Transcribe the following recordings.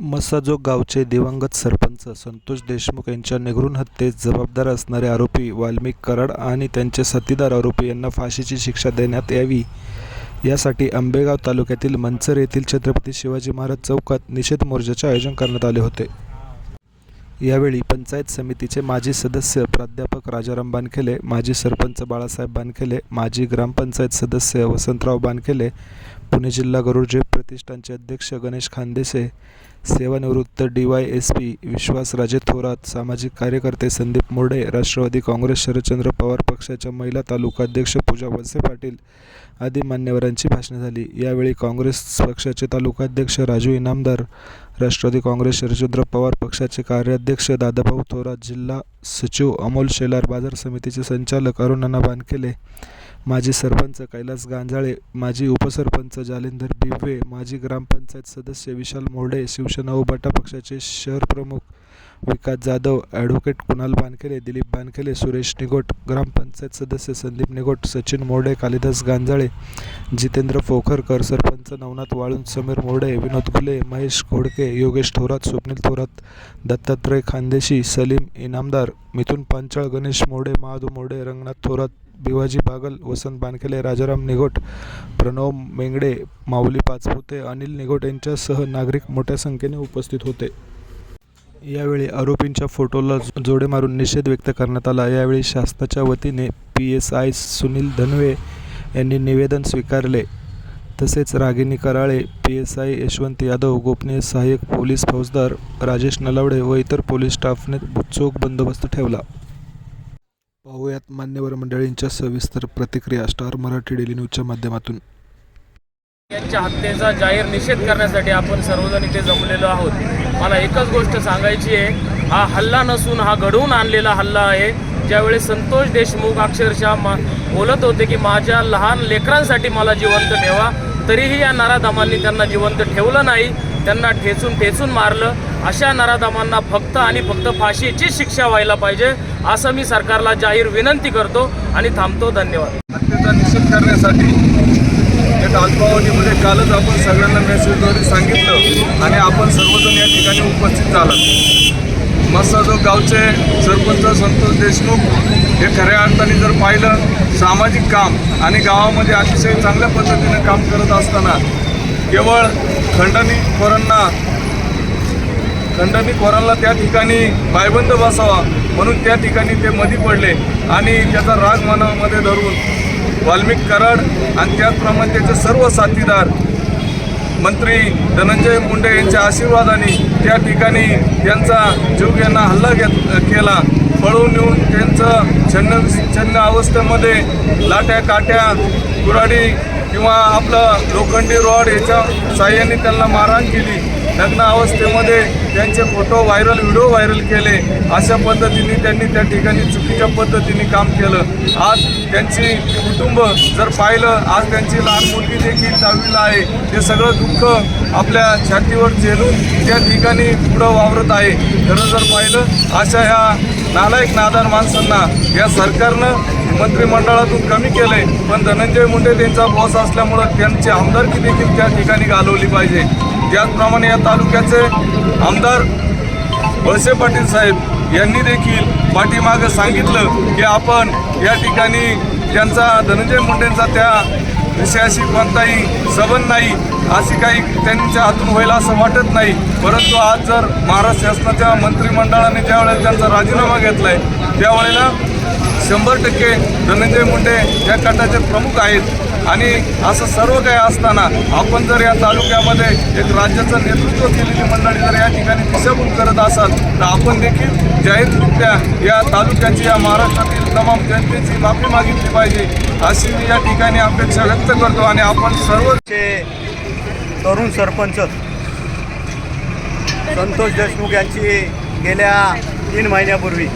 मसाजोग गावचे दिवंगत सरपंच संतोष देशमुख यांच्या निगरून हत्येस जबाबदार असणारे आरोपी वाल्मिक कराड आणि त्यांचे साथीदार आरोपी यांना फाशीची शिक्षा देण्यात यावी. यासाठी आंबेगाव तालुक्यातील मंचर येथील छत्रपती शिवाजी महाराज चौकात निषेध मोर्चाचे आयोजन करण्यात आले होते. यावेळी पंचायत समितीचे माजी सदस्य प्राध्यापक राजाराम बानखेले माजी सरपंच बाळासाहेब बानखेले माजी ग्रामपंचायत सदस्य वसंतराव बानखेले पुणे जिल्हा गरुडजे प्रतिष्ठानचे अध्यक्ष गणेश खानदेसे सेवानिवृत्त D Y S P Vishwasraje Thorat सामाजिक कार्यकर्ते संदीप मुर्डे राष्ट्रवादी काँग्रेस शरदचंद्र पवार पक्षाच्या महिला तालुकाध्यक्ष पूजा वळसे पाटील आदी मान्यवरांची भाषणे झाली. यावेळी काँग्रेस पक्षाचे तालुकाध्यक्ष राजू इनामदार राष्ट्रवादी काँग्रेस शरदचंद्र पवार पक्षाचे कार्याध्यक्ष दादाभाऊ थोरात जिल्हा सचिव अमोल शेलार बाजार समितीचे संचालक अरुणाना बानकेले माजी सरपंच कैलास गांजाळे माजी उपसरपंच जालिंदर बिबवे माजी ग्रामपंचायत सदस्य विशाल मोर्डे शिवसेना उबाटा पक्षाचे शहर प्रमुख विकास जाधव ॲडव्होकेट कुणाल बानखेले दिलीप बानखेले सुरेश निगोट ग्रामपंचायत सदस्य संदीप निगोट सचिन मोर्डे कालिदास गांजाळे जितेंद्र फोखरकर सरपंच नवनाथ वाळून समीर मोर्डे विनोद घुले महेश घोडके योगेश थोरात स्वप्नील थोरात दत्तात्रय खानदेशी सलीम इनामदार मिथुन पांचाळ गणेश मोर्डे महादू मोर्डे रंगनाथ थोरात भिवाजी बागल वसंत बानखेले राजाराम निगोट प्रणव मेंगडे माऊली पाचपुते अनिल निगोट यांच्यासह नागरिक मोठ्या संख्येने उपस्थित होते. यावेळी आरोपींच्या फोटोला जोडे मारून निषेध व्यक्त करण्यात आला. यावेळी शासनाच्या वतीने P S I Sunil Dhanve यांनी निवेदन स्वीकारले. तसेच Ragini Karale P S I Yashwant Yadav गोपनीय सहाय्यक पोलीस फौजदार राजेश नलावडे व इतर पोलीस स्टाफने चोख बंदोबस्त ठेवला. पाहूयात मान्यवर मंडळींच्या सविस्तर प्रतिक्रिया. स्टार मराठी डेली न्यूजच्या माध्यमातून. यांच्या हत्येचा जाहीर निषेध करण्यासाठी आपण सर्वजण इथे जमलेलो आहोत. मला एकच गोष्ट सांगायची आहे. हा हल्ला नसून हा घडवून आणलेला हल्ला आहे. ज्यावेळी संतोष देशमुख अक्षरशः मा बोलत होते की माझ्या लहान लेकरांसाठी मला जिवंत ठेवा. तरीही या नराधमांनी त्यांना जिवंत ठेवलं नाही. त्यांना ठेचून ठेचून मारलं. अशा नराधमांना फक्त आणि फक्त फाशीची शिक्षा व्हायला पाहिजे. असं मी सरकारला जाहीर विनंती करतो आणि थांबतो. धन्यवाद. हत्येचा निषेध करण्यासाठी अल्पावधीमध्ये कालच आपण सगळ्यांना मेसेजद्वारे सांगितलं आणि आपण सर्वजण या ठिकाणी उपस्थित झालात मसाजो गावचे सरपंच संतोष देशमुख हे खऱ्या अर्थाने जर पाहिलं सामाजिक काम आणि गावामध्ये अतिशय चांगल्या पद्धतीने काम करत असताना केवळ खंडणी खोरांना खंडणी खोरांना त्या ठिकाणी पायबंद बसावा म्हणून त्या ठिकाणी ते मधी पडले आणि त्याचा राग मनामध्ये धरून वाल्मिक कराड आणि त्याचप्रमाणे त्याचे सर्व साथीदार मंत्री धनंजय मुंडे यांच्या आशीर्वादाने त्या ठिकाणी त्यांचा जीव यांना हल्ला घेत केला. पळून येऊन त्यांचं छन्न छन्न अवस्थेमध्ये लाट्या काट्या कुराडी किंवा आपलं लोखंडी रॉड याच्या साह्याने त्यांना मारहाण केली. नग्न अवस्थेमध्ये त्यांचे फोटो व्हायरल व्हिडिओ व्हायरल केले. अशा पद्धतीने त्यांनी त्या ठिकाणी चुकीच्या पद्धतीने काम केलं. आज त्यांची कुटुंब जर पाहिलं आज त्यांची लहान मुलगी देखील दहावीला आहे. ते सगळं दुःख आपल्या छातीवर झेलून त्या ठिकाणी पुढं वावरत आहे. खरं जर पाहिलं अशा ह्या नालायक नादार माणसांना या सरकारनं मंत्रिमंडळातून कमी केलंय. पण धनंजय मुंडे त्यांचा बॉस असल्यामुळं त्यांची आमदारकी देखील त्या ठिकाणी घालवली पाहिजे. त्याचप्रमाणे या तालुक्याचे आमदार वळसे पाटील साहेब यांनी देखील पाठीमागं सांगितलं की आपण या ठिकाणी त्यांचा धनंजय मुंडेंचा त्या विषयाशी कोणताही सबंध नाही अशी काही त्यांच्या हातून होईल असं वाटत नाही. परंतु आज जर महाराष्ट्र शासनाच्या मंत्रिमंडळाने ज्यावेळेला त्यांचा राजीनामा घेतला आहे त्यावेळेला शंभर टक्के धनंजय मुंडे या गटाचे प्रमुख आहेत. आणि असं सर्व काही असताना आपण जर या तालुक्यामध्ये एक राज्याचं नेतृत्व केलेली मंडळी जर या ठिकाणी दिशाभूल करत असाल तर आपण देखील जाहीररित्या या तालुक्याची या महाराष्ट्रातील तमाम जनतेची माफी मागितली पाहिजे अशी मी या ठिकाणी अपेक्षा व्यक्त करतो आणि आपण सर्व तरुण सरपंच संतोष देशमुख यांची गेल्या तीन महिन्यापूर्वी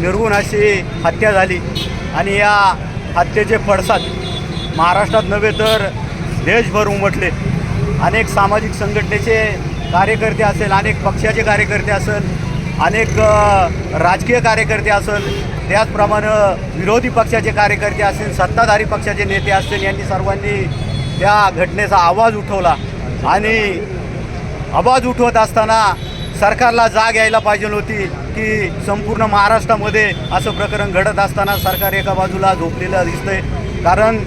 निर्गुण अशी हत्या झाली आणि या हत्येचे पडसाद महाराष्ट्रात नव्हे तर देशभर उमटले. अनेक सामाजिक संघटनेचे कार्यकर्ते असेल अनेक पक्षाचे कार्यकर्ते असेल अनेक राजकीय कार्यकर्ते असेल त्याचप्रमाणे विरोधी पक्षाचे कार्यकर्ते असतील सत्ताधारी पक्षाचे नेते असतील यांनी सर्वांनी त्या घटनेचा आवाज उठवला. आणि आवाज उठवत असताना सरकारला जाग यायला पाहिजे होती की संपूर्ण महाराष्ट्रामध्ये असं प्रकरण घडत असताना सरकार एका बाजूला झोपलेलं दिसतंय. कारण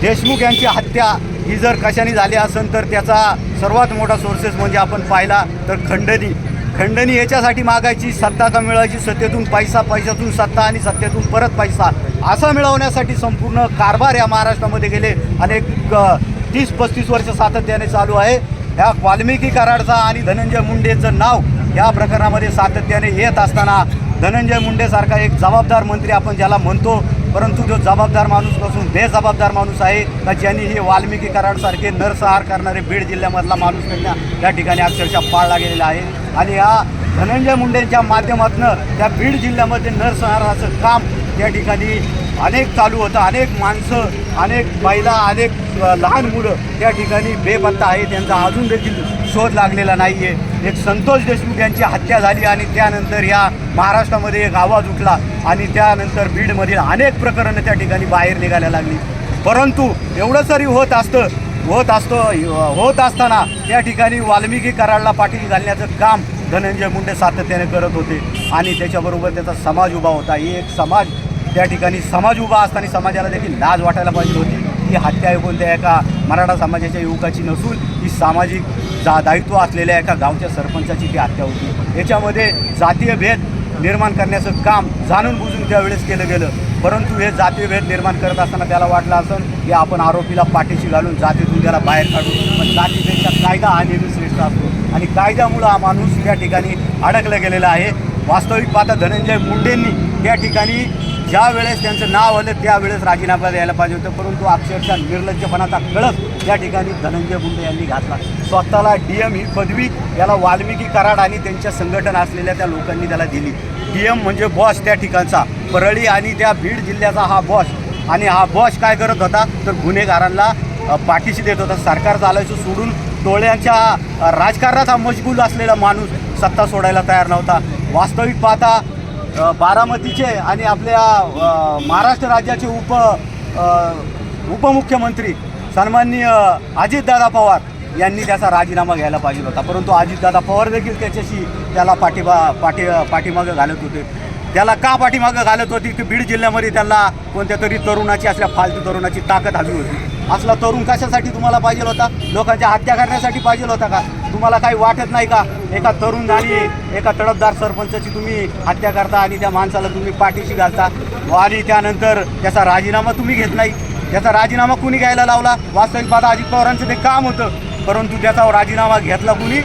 देशमुख यांची हत्या ही जर कशाने झाली असेल तर त्याचा सर्वात मोठा सोर्सेस म्हणजे आपण पाहिला तर खंडणी. खंडणी याच्यासाठी मागायची सत्ता का मिळवायची सत्तेतून पैसा पैशातून सत्ता आणि सत्तेतून परत पैसा. असा मिळवण्यासाठी संपूर्ण कारभार या महाराष्ट्रामध्ये गेले. अनेक तीस पस्तीस वर्ष सातत्याने चालू आहे. ह्या वाल्मिकी कराडचा आणि धनंजय मुंडेचं नाव या प्रकरणामध्ये सातत्याने येत असताना धनंजय मुंडेसारखा एक जबाबदार मंत्री आपण ज्याला म्हणतो परंतु जो जबाबदार माणूस नसून बेजबाबदार माणूस आहे का ज्यांनी हे वाल्मिकी कराडसारखे नरसंहार करणारे बीड जिल्ह्यामधला माणूस त्यांना त्या ठिकाणी अक्षरशः पाळला गेलेला आहे. आणि या धनंजय मुंडेंच्या माध्यमातून त्या बीड जिल्ह्यामध्ये नरसंहाराचं काम त्या ठिकाणी अनेक चालू होतं. अनेक माणसं अनेक महिला अनेक लहान मुलं त्या ठिकाणी बेपत्ता आहे त्यांचा अजून देखील शोध लागलेला नाही आहे एक संतोष देशमुख यांची हत्या झाली आणि त्यानंतर या महाराष्ट्रामध्ये एक आवाज उठला आणि त्यानंतर बीडमधील अनेक प्रकरणं त्या ठिकाणी बाहेर निघायला लागली. परंतु एवढं तरी होत असतं होत असतो होत असताना त्या ठिकाणी वाल्मिकी कराडला पाठीशी घालण्याचं काम धनंजय मुंडे सातत्याने करत होते. आणि त्याच्याबरोबर त्याचा समाज उभा होता. ही एक समाज त्या ठिकाणी समाज उभा असताना समाजाला देखील लाज वाटायला पाहिजे होती. ही हत्या कोणत्या एका मराठा समाजाच्या युवकाची नसून ही सामाजिक जा दायित्व असलेल्या एका गावच्या सरपंचाची ती हत्या होती. याच्यामध्ये जातीय भेद निर्माण करण्याचं काम जाणून बुजून त्यावेळेस केलं गेलं. परंतु हे जातीय भेद निर्माण करत असताना त्याला वाटलं असं की आपण आरोपीला पाठीशी घालून जातीतून त्याला बाहेर काढू. पण जातीपेक्षा कायदा हा नेहमी श्रेष्ठ असतो. आणि कायद्यामुळं हा माणूस त्या ठिकाणी अडकला गेलेला आहे. वास्तविक पाहता धनंजय मुंडेंनी या ठिकाणी ज्या वेळेस त्यांचं नाव आलं त्यावेळेस राजीनामा द्यायला पाहिजे होतं. परंतु अक्षरशः निर्लज्जपणाचा कळस या ठिकाणी धनंजय मुंडे यांनी घातला. स्वतःला डी एम ही पदवी याला वाल्मिकी कराड आणि त्यांच्या संघटन असलेल्या त्या लोकांनी त्याला दिली. डी एम म्हणजे बॉस त्या ठिकाणचा. परळी आणि त्या बीड जिल्ह्याचा हा बॉस आणि हा बॉस काय करत होता? तर गुन्हेगारांना पाठीशी देत होता. सरकार चालायचं सोडून टोळ्यांच्या राजकारणात हा मशगूल असलेला माणूस सत्ता सोडायला तयार नव्हता. वास्तविक पाहता बारामतीचे आणि आपल्या महाराष्ट्र राज्याचे उप उपमुख्यमंत्री सन्माननीय अजितदादा पवार यांनी त्याचा राजीनामा घ्यायला पाहिजे होता. परंतु अजितदादा पवार देखील त्याच्याशी त्याला पाठीबा पाठी पाठीमागं घालत होते. त्याला का पाठीमागं घालत होती? की बीड जिल्ह्यामध्ये त्यांना कोणत्या तरी तरुणाची असल्या फालतू तरुणाची ताकद हवी होती. असला तरुण कशासाठी तुम्हाला पाहिजे होता? लोकांच्या हत्या करण्यासाठी पाहिजे होता का? तुम्हाला काही वाटत नाही का? एका तरुण झाली एका तडफदार सरपंचाची तुम्ही हत्या करता आणि त्या माणसाला तुम्ही पाठीशी घालता. आणि त्यानंतर त्याचा राजीनामा तुम्ही घेत नाही. त्याचा राजीनामा कुणी घ्यायला लावला? वास्तविक पाहता अजित पवारांचं ते काम होतं. परंतु त्याचा राजीनामा घेतला कुणी?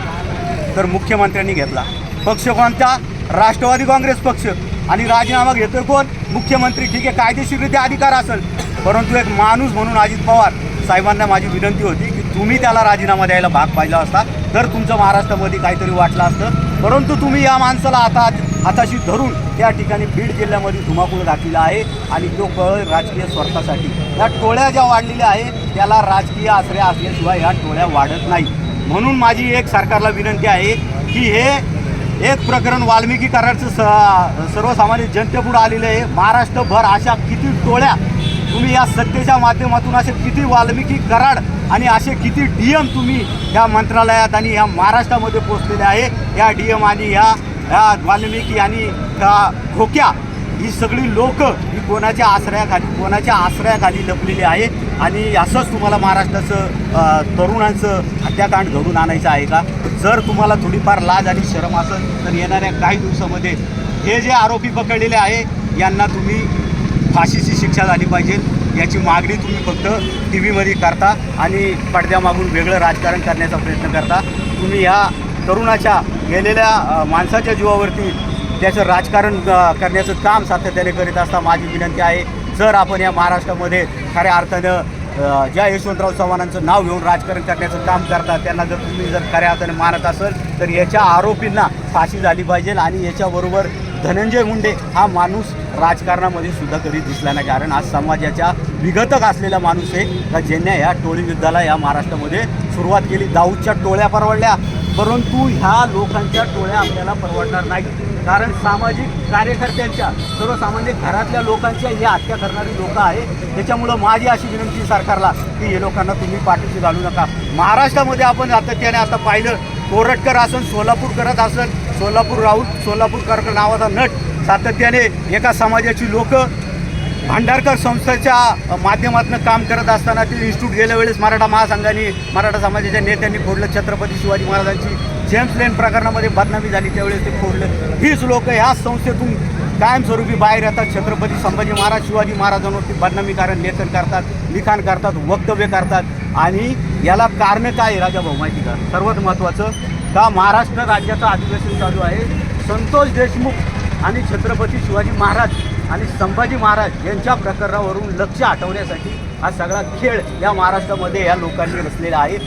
तर मुख्यमंत्र्यांनी घेतला. पक्ष कोणता? राष्ट्रवादी काँग्रेस पक्ष. आणि राजीनामा घेतोय कोण? मुख्यमंत्री. ठीक आहे कायदेशीररित्या अधिकार असेल. परंतु एक माणूस म्हणून अजित पवार साहेबांना माझी विनंती होती की तुम्ही त्याला राजीनामा द्यायला भाग पाहिला असता. तर तुमचं महाराष्ट्रामध्ये काहीतरी वाटलं असतं परंतु तुम्ही या माणसाला आता हाताशी धरून त्या ठिकाणी बीड जिल्ह्यामध्ये धुमाकूळ घातलेला आहे आणि तो कळ राजकीय स्वार्थासाठी. या टोळ्या ज्या वाढलेल्या आहे त्याला राजकीय आश्रय असल्याशिवाय ह्या टोळ्या वाढत नाही म्हणून माझी एक सरकारला विनंती आहे की हे एक प्रकरण वाल्मिकी कराडचं स सर्वसामान्य जनतेपुढं आलेलं आहे. महाराष्ट्रभर अशा किती टोळ्या तुम्ही या सत्तेच्या माध्यमातून असे किती वाल्मिकी कराड आणि असे किती डी एम तुम्ही या मंत्रालयात आणि या महाराष्ट्रामध्ये पोचलेले आहे. या डी एम आणि ह्या ह्या वाल्मिकी आणि त्या खोक्या ही सगळी लोक ही कोणाच्या आश्रयाखाली कोणाच्या आश्रयाखाली लपलेली आहे. आणि असंच तुम्हाला महाराष्ट्राचं तरुणांचं हत्याकांड घडून आणायचं आहे का? जर तुम्हाला थोडीफार लाज आणि शरम असेल तर येणाऱ्या काही दिवसामध्ये हे जे आरोपी पकडलेले आहे यांना तुम्ही फाशीची शिक्षा झाली पाहिजे. याची मागणी तुम्ही फक्त टी व्हीमध्ये करता आणि पडद्यामागून वेगळं राजकारण करण्याचा प्रयत्न करता. तुम्ही ह्या तरुणाच्या गेलेल्या माणसाच्या जीवावरती त्याचं राजकारण करण्याचं काम सातत्याने करीत असता माझी विनंती आहे. जर आपण या महाराष्ट्रामध्ये खऱ्या अर्थानं ज्या यशवंतराव चव्हाणांचं नाव घेऊन राजकारण करण्याचं काम करतात त्यांना जर तुम्ही जर खऱ्या अर्थाने मानत असेल तर याच्या आरोपींना फाशी झाली पाहिजे आणि याच्याबरोबर धनंजय मुंडे हा माणूस राजकारणामध्ये सुद्धा कधी दिसला नाही. कारण आज समाजाच्या विघटक असलेला माणूस आहे. का ज्यांनी या टोळी युद्धाला या महाराष्ट्रामध्ये सुरुवात केली. दाऊदच्या टोळ्या परवडल्या. परंतु ह्या लोकांच्या टोळ्या आपल्याला परवडणार नाही कारण सामाजिक कार्यकर्त्यांच्या सर्वसामान्य घरातल्या लोकांच्या ही हत्या करणारी लोक आहे त्याच्यामुळं माझी अशी विनंती सरकारला की हे लोकांना तुम्ही पाठीशी घालू नका. महाराष्ट्रामध्ये आपण सातत्याने आता पाहिलं कोरटकर असन सोलापूर करत असन सोलापूर राहुल सोलापूरकर नावाचा नट सातत्याने एका समाजाची लोक भांडारकर संस्थेच्या माध्यमातून काम करत असताना ते इन्स्टिट्यूट गेल्या वेळेस मराठा महासंघाने मराठा समाजाच्या नेत्यांनी फोडलं. छत्रपती शिवाजी महाराजांची जेम्स लेन प्रकरणामध्ये बदनामी झाली. त्यावेळेस ते फोडलं. हीच लोक ह्या संस्थेतून कायमस्वरूपी बाहेर येतात. छत्रपती संभाजी महाराज शिवाजी महाराजांवरती बदनामी कारण लेखन करतात लिखाण करतात वक्तव्य करतात. आणि याला कारण काय आहे राजाभाऊ माहिती का? सर्वात महत्त्वाचं का महाराष्ट्र राज्याचं अधिवेशन चालू आहे. संतोष देशमुख आणि छत्रपती शिवाजी महाराज आणि संभाजी महाराज यांच्या प्रकरणावरून लक्ष हटवण्यासाठी हा सगळा खेळ या महाराष्ट्रामध्ये या लोकांनी रचलेला आहे.